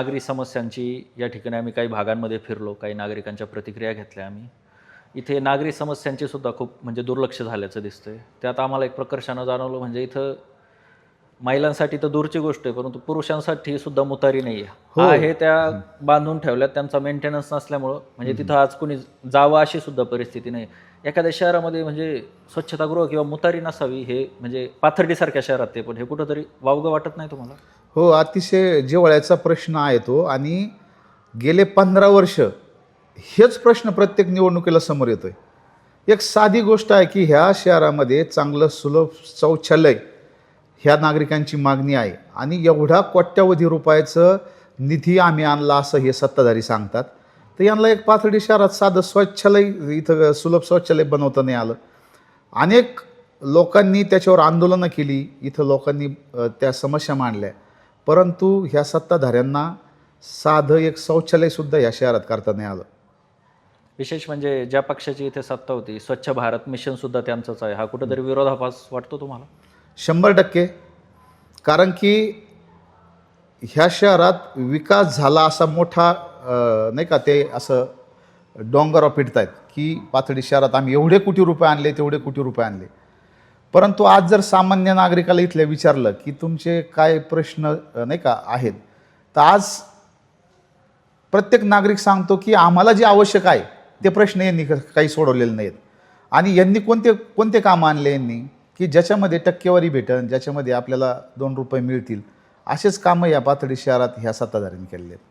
नागरी समस्यांची या ठिकाणी आम्ही काही भागांमध्ये फिरलो काही नागरिकांच्या प्रतिक्रिया घेतल्या आम्ही. इथे नागरी समस्यांची सुद्धा खूप म्हणजे दुर्लक्ष झाल्याचं दिसतंय. त्यात आम्हाला एक प्रकर्षानं जाणवलं म्हणजे इथं महिलांसाठी तर दूरची गोष्ट आहे परंतु पुरुषांसाठी सुद्धा मुतारी नाही हो. आहे आहे त्या बांधून ठेवल्यात त्यांचा मेंटेनन्स नसल्यामुळं. म्हणजे तिथं आज कोणी जावं अशी सुद्धा परिस्थिती नाही. एखाद्या शहरामध्ये म्हणजे स्वच्छतागृह किंवा मुतारी नसावी हे म्हणजे पाथर्डीसारख्या शहरात ते पण. हे कुठंतरी वावगं वाटत नाही तुम्हाला? हो अतिशय जिव्हाळ्याचा प्रश्न आहे तो. आणि गेले पंधरा वर्ष हेच प्रश्न प्रत्येक निवडणुकीला समोर येतो आहे एक साधी गोष्ट आहे की ह्या शहरामध्ये चांगलं सुलभ शौचालय ह्या नागरिकांची मागणी आहे. आणि एवढा कोट्यावधी रुपयाचं निधी आम्ही आणला असं हे सत्ताधारी सांगतात. तर यांना एक पाथर्डी शहरात साधं स्वच्छालय इथं सुलभ शौचालय बनवता नाही आलं. अनेक लोकांनी त्याच्यावर आंदोलनं केली. इथं लोकांनी त्या समस्या मांडल्या. परंतु ह्या सत्ताधाऱ्यांना साधं एक शौचालयसुद्धा या शहरात करता नाही आलं. विशेष म्हणजे ज्या पक्षाची इथे सत्ता होती स्वच्छ भारत मिशन सुद्धा त्यांचंच आहे. हा कुठेतरी विरोधाभास वाटतो तुम्हाला? शंभर टक्के. कारण की ह्या शहरात विकास झाला असा मोठा नाही का ते असं डोंगर पिटत आहेत की पाथडी शहरात आम्ही एवढे कोटी रुपये आणले तेवढे कोटी रुपये आणले. परंतु आज जर सामान्य नागरिकाला इथल्या विचारलं की तुमचे काय प्रश्न नाही का आहेत तर आज प्रत्येक नागरिक सांगतो की आम्हाला जे आवश्यक आहे ते प्रश्न यांनी काही सोडवलेले नाहीत. आणि यांनी कोणते कोणते कामं आणले यांनी? की ज्याच्यामध्ये टक्केवारी भेटन ज्याच्यामध्ये आपल्याला दोन रुपये मिळतील असेच कामं या पातळी शहरात ह्या सत्ताधाऱ्यांनी केलेले आहेत.